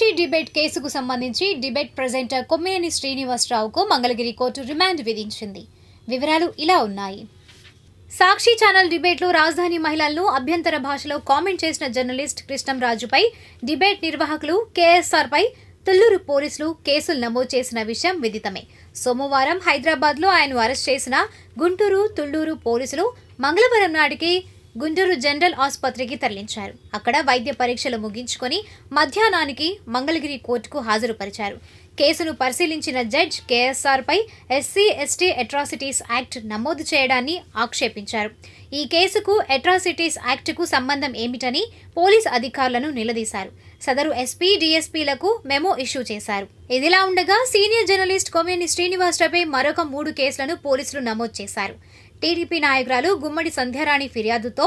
సాక్షి debate కేసుకు సంబంధించి debate presenter Kommineni శ్రీనివాసరావుకు మంగళగిరి కోర్టు రిమాండ్ విధించింది. వివరాలు ఇలా ఉన్నాయి. సాక్షి ఛానల్ డిబేట్లో రాజధాని మహిళలను అభ్యంతర భాషలో కామెంట్ చేసిన జర్నలిస్ట్ కృష్ణంరాజుపై డిబేట్ నిర్వాహకులు కేఎస్ఆర్పై తుళ్ళూరు పోలీసులు కేసులు నమోదు చేసిన విషయం విదితమే. సోమవారం హైదరాబాద్లో ఆయన్ను అరెస్ట్ చేసిన గుంటూరు తుళ్ళూరు పోలీసులు మంగళవారం నాటికి గుంటూరు జనరల్ ఆసుపత్రికి తరలించారు. అక్కడ వైద్య పరీక్షలు ముగించుకొని మధ్యాహ్నానికి మంగళగిరి కోర్టుకు హాజరుపరిచారు. కేసును పరిశీలించిన జడ్జ్ కేఎస్ఆర్పై ఎస్సీ ఎస్టీ అట్రాసిటీస్ యాక్ట్ నమోదు చేయడాన్ని ఆక్షేపించారు. ఈ కేసుకు అట్రాసిటీస్ యాక్ట్కు సంబంధం ఏమిటని పోలీస్ అధికారులను నిలదీశారు. సదరు ఎస్పీ డీఎస్పీలకు మెమో ఇష్యూ చేశారు. ఇదిలా ఉండగా సీనియర్ జర్నలిస్ట్ కొమేని శ్రీనివాసరావుపై మరొక మూడు కేసులను పోలీసులు నమోదు చేశారు. టీడీపీ నాయకురాలు గుమ్మడి సంధ్యారాణి ఫిర్యాదుతో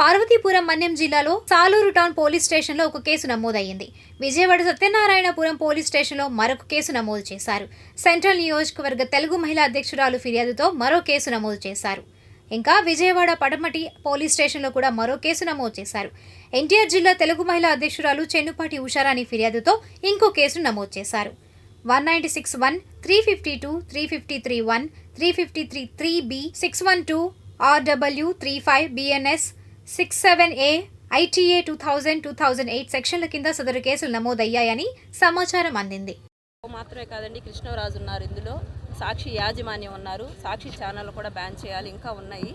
పార్వతీపురం మన్యం జిల్లాలో సాలూరు టౌన్ పోలీస్ స్టేషన్లో ఒక కేసు నమోదయ్యింది. విజయవాడ సత్యనారాయణపురం పోలీస్ స్టేషన్లో మరొక కేసు నమోదు చేశారు. సెంట్రల్ నియోజకవర్గ తెలుగు మహిళా అధ్యక్షురాలు ఫిర్యాదుతో మరో కేసు నమోదు చేశారు. ఇంకా విజయవాడ పడమటి పోలీస్ స్టేషన్లో కూడా మరో కేసు నమోదు చేశారు. ఎన్టీఆర్ జిల్లా తెలుగు మహిళా అధ్యక్షురాలు చెన్నుపాటి ఉషారాణి ఫిర్యాదుతో ఇంకో కేసు నమోదు చేశారు. One ninety six one three fifty two three fifty three one three fifty three three B six one two RW three five BNS six seven A ITA two thousand two thousand eight సెక్షన్ల కింద సదరు కేసులు నమోదయ్యాయని సమాచారం అందింది. మాత్రమే కాదండి కృష్ణరాజు ఉన్నారు ఇందులో. సాక్షి యాజమాన్యం ఉన్నారు. సాక్షి ఛానల్ కూడా బ్యాన్ చేయాలి. ఇంకా ఉన్నాయి.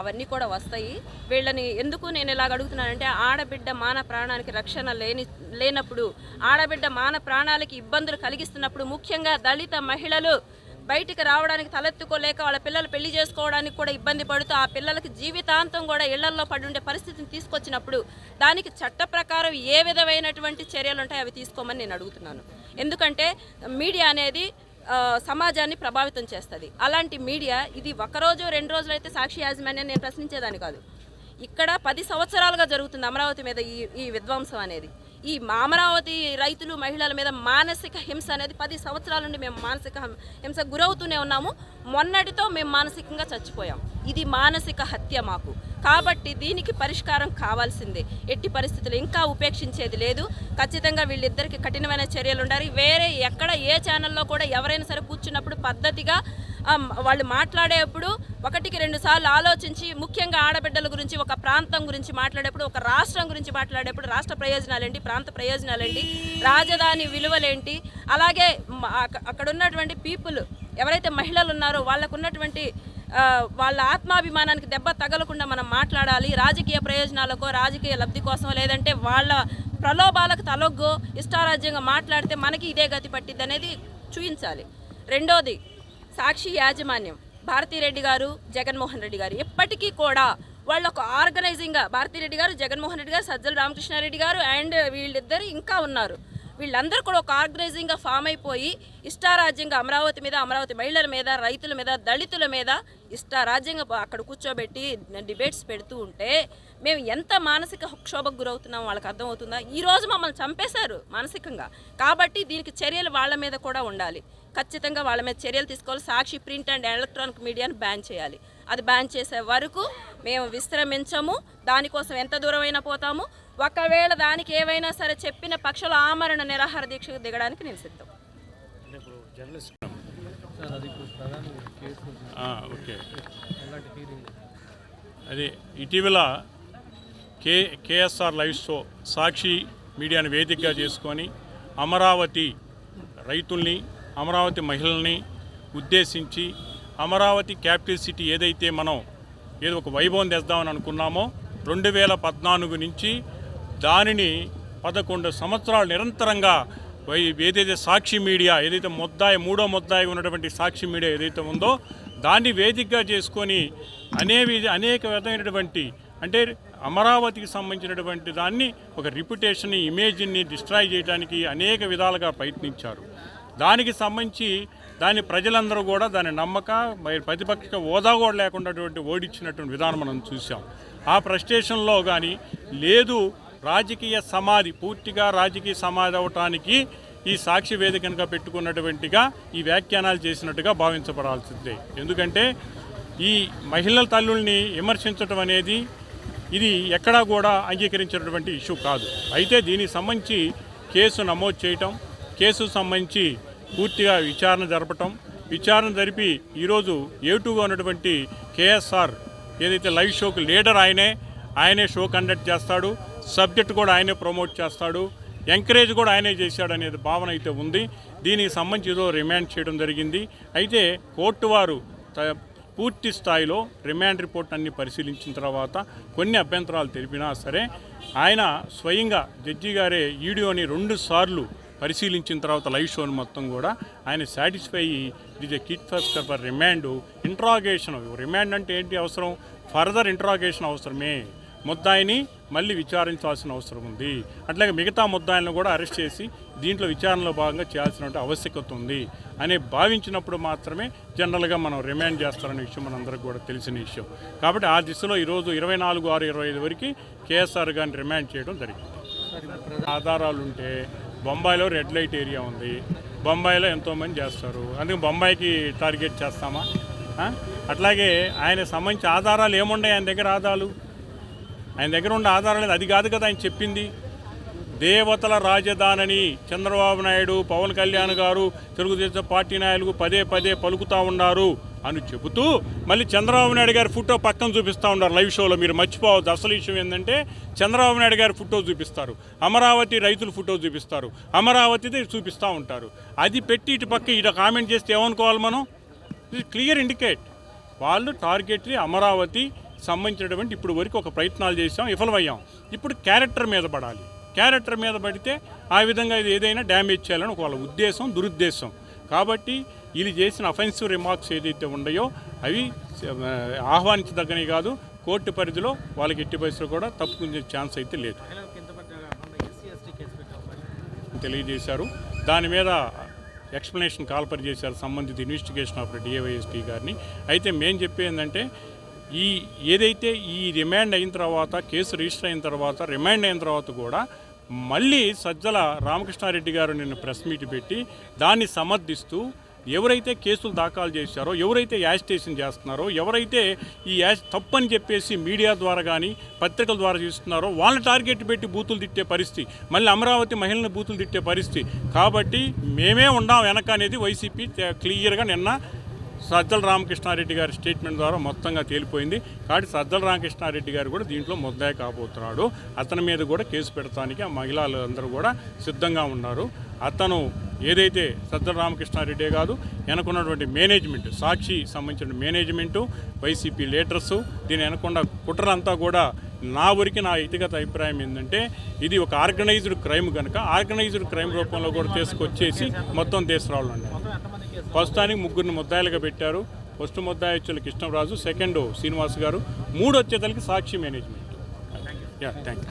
అవన్నీ కూడా వస్తాయి. వీళ్ళని ఎందుకు నేను ఇలాగ అడుగుతున్నానంటే ఆడబిడ్డ మాన ప్రాణానికి రక్షణ లేని లేనప్పుడు ఆడబిడ్డ మాన ప్రాణాలకి ఇబ్బందులు కలిగిస్తున్నప్పుడు ముఖ్యంగా దళిత మహిళలు బయటికి రావడానికి తలెత్తుకోలేక వాళ్ళ పిల్లలు పెళ్ళి చేసుకోవడానికి కూడా ఇబ్బంది పడుతూ ఆ పిల్లలకి జీవితాంతం కూడా ఇళ్ళల్లో పడి ఉండే పరిస్థితిని తీసుకొచ్చినప్పుడు దానికి చట్ట ప్రకారం ఏ విధమైనటువంటి చర్యలు ఉంటాయి అవి తీసుకోమని నేను అడుగుతున్నాను. ఎందుకంటే మీడియా అనేది సమాజాన్ని ప్రభావితం చేస్తుంది. అలాంటి మీడియా ఇది ఒకరోజు రెండు రోజులు అయితే సాక్షి యాజమాన్యాన్ని నేను ప్రశ్నించేదాన్ని కాదు. ఇక్కడ పది సంవత్సరాలుగా జరుగుతుంది అమరావతి మీద ఈ ఈ విధ్వంసం అనేది. ఈ అమరావతి రైతులు మహిళల మీద మానసిక హింస అనేది పది సంవత్సరాల నుండి మేము మానసిక హింస గురవుతూనే ఉన్నాము. మొన్నటితో మేము మానసికంగా చచ్చిపోయాం. ఇది మానసిక హత్య మాకు. కాబట్టి దీనికి పరిష్కారం కావాల్సిందే. ఎట్టి పరిస్థితులు ఇంకా ఉపేక్షించేది లేదు. ఖచ్చితంగా వీళ్ళిద్దరికి కఠినమైన చర్యలు ఉండాలి వేరే ఎక్కడ ఏ ఛానల్లో కూడా ఎవరైనా సరే కూర్చున్నప్పుడు పద్ధతిగా వాళ్ళు మాట్లాడేప్పుడు ఒకటికి రెండు సార్లు ఆలోచించి ముఖ్యంగా ఆడబిడ్డల గురించి ఒక ప్రాంతం గురించి మాట్లాడేప్పుడు ఒక రాష్ట్రం గురించి మాట్లాడేప్పుడు రాష్ట్ర ప్రయోజనాలేంటి ప్రాంత ప్రయోజనాలేంటి రాజధాని విలువలేంటి అలాగే అక్కడ ఉన్నటువంటి పీపుల్ ఎవరైతే మహిళలు ఉన్నారో వాళ్ళకు ఉన్నటువంటి వాళ్ళ ఆత్మాభిమానానికి దెబ్బ తగలకుండా మనం మాట్లాడాలి. రాజకీయ ప్రయోజనాలకో రాజకీయ లబ్ధి కోసం లేదంటే వాళ్ళ ప్రలోభాలకు తలొగ్గు ఇష్టారాజ్యంగా మాట్లాడితే మనకి ఇదే గతి పట్టిద్ది అనేది చూపించాలి రెండోది సాక్షి యాజమాన్యం. భారతీరెడ్డి గారు జగన్మోహన్ రెడ్డి గారు. ఎప్పటికీ కూడా వాళ్ళు ఒక ఆర్గనైజింగ్గా భారతీరెడ్డి గారు జగన్మోహన్ రెడ్డి గారు సజ్జల రామకృష్ణారెడ్డి గారు అండ్ వీళ్ళిద్దరు ఇంకా ఉన్నారు. వీళ్ళందరూ కూడా ఒక ఆర్గనైజింగ్గా ఫామ్ అయిపోయి ఇష్టారాజ్యంగా అమరావతి మీద అమరావతి మహిళల మీద రైతుల మీద దళితుల మీద ఇష్టారాజ్యంగా అక్కడ కూర్చోబెట్టి డిబేట్స్ పెడుతూ ఉంటే మేము ఎంత మానసిక క్షోభకు గురవుతున్నాం వాళ్ళకి అర్థమవుతుందా? ఈ రోజు మమ్మల్ని చంపేశారు మానసికంగా. కాబట్టి దీనికి చర్యలు వాళ్ళ మీద కూడా ఉండాలి. ఖచ్చితంగా వాళ్ళ మీద చర్యలు తీసుకోవాలి. సాక్షి ప్రింట్ అండ్ ఎలక్ట్రానిక్ మీడియాను బ్యాన్ చేయాలి. అది బ్యాన్ చేసే వరకు మేము విశ్రమించము. దానికోసం ఎంత దూరమైనా పోతాము. ఒకవేళ దానికి ఏవైనా సరే చెప్పిన పక్షుల ఆమరణ నిరాహార దీక్షకు దిగడానికి నేను సిద్ధం అంటే ఇప్పుడు జర్నలిస్ట్ సార్ అది ఇప్పుడు ప్రధాన కేసు. ఆ, ఓకే. అది ఇటీవల K KSR live show Sakshi మీడియాను వేదికగా చేసుకొని అమరావతి రైతుల్ని అమరావతి మహిళల్ని ఉద్దేశించి అమరావతి క్యాపిటల్ సిటీ ఏదైతే మనం ఏదో ఒక వైభవం తెద్దామని అనుకున్నామో రెండు వేల పద్నాలుగు నుంచి దానిని పదకొండు సంవత్సరాలు నిరంతరంగా వై ఏదైతే సాక్షి మీడియా ఏదైతే ముద్దాయి మూడో ముద్దాయి ఉన్నటువంటి సాక్షి మీడియా ఏదైతే ఉందో దాన్ని వేదికగా చేసుకొని అనేవి అనేక విధమైనటువంటి అంటే అమరావతికి సంబంధించినటువంటి దాన్ని ఒక రిప్యుటేషన్ ఇమేజ్ని డిస్ట్రాయ్ చేయడానికి అనేక విధాలుగా ప్రయత్నించారు. దానికి సంబంధించి దాన్ని ప్రజలందరూ కూడా దాని నమ్మక మరి ప్రతిపక్ష హోదా కూడా లేకుండా ఓడించినటువంటి విధానం మనం చూసాం ఆ ప్రస్టేషన్లో కానీ లేదు రాజకీయ సమాధి పూర్తిగా రాజకీయ సమాధి అవటానికి ఈ సాక్షి వేదికనుగా పెట్టుకున్నటువంటిగా ఈ వ్యాఖ్యానాలు చేసినట్టుగా భావించబడాల్సిందే. ఎందుకంటే ఈ మహిళల తల్లుల్ని విమర్శించడం అనేది ఇది ఎక్కడా కూడా అంగీకరించినటువంటి ఇష్యూ కాదు. అయితే దీనికి సంబంధించి కేసు నమోదు చేయటం కేసు సంబంధించి పూర్తిగా విచారణ జరపటం విచారణ జరిపి ఈరోజు ఏటుగా ఉన్నటువంటి కేఎస్ఆర్ ఏదైతే లైవ్ షోకి లీడర్ ఆయనే ఆయనే షో కండక్ట్ చేస్తాడు. సబ్జెక్ట్ కూడా ఆయనే ప్రమోట్ చేస్తాడు. ఎంకరేజ్ కూడా ఆయనే చేశాడు అనేది భావన అయితే ఉంది. దీనికి సంబంధించి ఏదో రిమాండ్ చేయడం జరిగింది. అయితే కోర్టు వారు పూర్తి స్థాయిలో రిమాండ్ రిపోర్ట్ అన్ని పరిశీలించిన తర్వాత కొన్ని అభ్యంతరాలు తెలిపినా సరే ఆయన స్వయంగా జడ్జి గారే ఈడియోని రెండు సార్లు పరిశీలించిన తర్వాత లైవ్ షోని మొత్తం కూడా ఆయన సాటిస్ఫై ఇది kit first for remand. Interrogation. Remand అంటే ఏంటి అవసరం? ఫర్దర్ ఇంట్రాగేషన్ అవసరమే. ముద్దాయిని మళ్ళీ విచారించాల్సిన అవసరం ఉంది. అట్లాగే మిగతా ముద్దాయిలను కూడా అరెస్ట్ చేసి దీంట్లో విచారణలో భాగంగా చేయాల్సిన ఆవశ్యకత ఉంది అని భావించినప్పుడు మాత్రమే జనరల్గా మనం రిమాండ్ చేస్తారనే విషయం మనందరికి కూడా తెలిసిన విషయం. కాబట్టి ఆ దిశలో ఈరోజు ఇరవై నాలుగు ఆరు ఇరవై ఐదు వరకు కేఎస్ఆర్ గారిని రిమాండ్ చేయడం జరిగింది. ఆధారాలు ఉంటే బొంబాయిలో రెడ్ లైట్ ఏరియా ఉంది. బొంబాయిలో ఎంతోమంది చేస్తారు. అందుకే బొంబాయికి టార్గెట్ చేస్తామా? అట్లాగే ఆయన సంబంధించి ఆధారాలు ఏమున్నాయి ఆయన దగ్గర ఆధారాలు? ఆయన దగ్గర ఉండే ఆధారం లేదు. అది కాదు కదా ఆయన చెప్పింది. దేవతల రాజధానిని చంద్రబాబు నాయుడు పవన్ కళ్యాణ్ గారు తెలుగుదేశం పార్టీ నాయకులు పదే పదే పలుకుతా ఉన్నారు అని చెబుతూ మళ్ళీ చంద్రబాబు నాయుడు గారి ఫోటో పక్కన చూపిస్తూ ఉన్నారు లైవ్ షోలో. మీరు మర్చిపోవద్దు. అసలు విషయం ఏంటంటే చంద్రబాబు నాయుడు గారి ఫోటో చూపిస్తారు. అమరావతి రైతుల ఫోటో చూపిస్తారు. అమరావతిది చూపిస్తూ ఉంటారు. అది పెట్టి ఇటు పక్క ఇటు కామెంట్ చేస్తే ఏమనుకోవాలి మనం? ఇది క్లియర్ ఇండికేట్. వాళ్ళు టార్గెట్లీ అమరావతి సంబంధించినటువంటి ఇప్పుడు వరకు ఒక ప్రయత్నాలు చేసాం విఫలమయ్యాం. ఇప్పుడు క్యారెక్టర్ మీద పడాలి. క్యారెక్టర్ మీద పడితే ఆ విధంగా ఇది ఏదైనా డ్యామేజ్ చేయాలని వాళ్ళ ఉద్దేశం దురుద్దేశం. కాబట్టి వీళ్ళు చేసిన అఫెన్సివ్ రిమార్క్స్ ఏదైతే ఉన్నాయో అవి ఆహ్వానించదగ్గనే కాదు కోర్టు పరిధిలో వాళ్ళకి ఎట్టి పరిస్థితులు కూడా తప్పుకునే ఛాన్స్ అయితే లేదు. తెలియజేశారు. దాని మీద ఎక్స్ప్లెనేషన్ కాల్పరి చేశారు సంబంధిత ఇన్వెస్టిగేషన్ ఆఫ్ డిఏవైఎస్పీ గారిని. అయితే మేం చెప్పేందంటే ఈ ఏదైతే ఈ రిమాండ్ అయిన తర్వాత కేసు రిజిస్టర్ అయిన తర్వాత రిమాండ్ అయిన తర్వాత కూడా మళ్ళీ సజ్జల రామకృష్ణారెడ్డి గారు నిన్న ప్రెస్ మీట్ పెట్టి దాన్ని సమర్థిస్తూ ఎవరైతే కేసులు దాఖలు చేశారో ఎవరైతే యాజిటేషన్ చేస్తున్నారో ఎవరైతే ఈ యాజ్ తప్పని చెప్పేసి మీడియా ద్వారా కానీ పత్రికల ద్వారా చేస్తున్నారో వాళ్ళని టార్గెట్ పెట్టి బూతులు తిట్టే పరిస్థితి మళ్ళీ అమరావతి మహిళలను బూతులు తిట్టే పరిస్థితి. కాబట్టి మేమే ఉన్నాం వెనక అనేది వైసీపీ క్లియర్గా నిన్న సజ్జల రామకృష్ణారెడ్డి గారి స్టేట్మెంట్ ద్వారా మొత్తంగా తేలిపోయింది. కాబట్టి సజ్జల రామకృష్ణారెడ్డి గారు కూడా దీంట్లో ముద్దాయి కాబోతున్నాడు. అతని మీద కూడా కేసు పెడతానికి ఆ మహిళలు అందరూ కూడా సిద్ధంగా ఉన్నారు. అతను ఏదైతే సజ్జల రామకృష్ణారెడ్డే కాదు వెనకున్నటువంటి మేనేజ్మెంట్ సాక్షి సంబంధించిన మేనేజ్మెంటు వైసీపీ లీడర్స్ దీని వెనకుండా కుట్రంతా కూడా నా వరకు నా వ్యక్తిగత అభిప్రాయం ఏంటంటే ఇది ఒక ఆర్గనైజ్డ్ క్రైమ్ కనుక ఆర్గనైజ్డ్ క్రైమ్ రూపంలో కూడా తీసుకొచ్చేసి మొత్తం తీసుకురావాలండి ప్రస్తుతానికి ముగ్గురిని ముద్దాయిలుగా పెట్టారు. ఫస్ట్ ముద్దాయి కృష్ణరాజు సెకండ్ శ్రీనివాస్ గారు. మూడు వచ్చేతలకి Sakshi management. Yeah thank you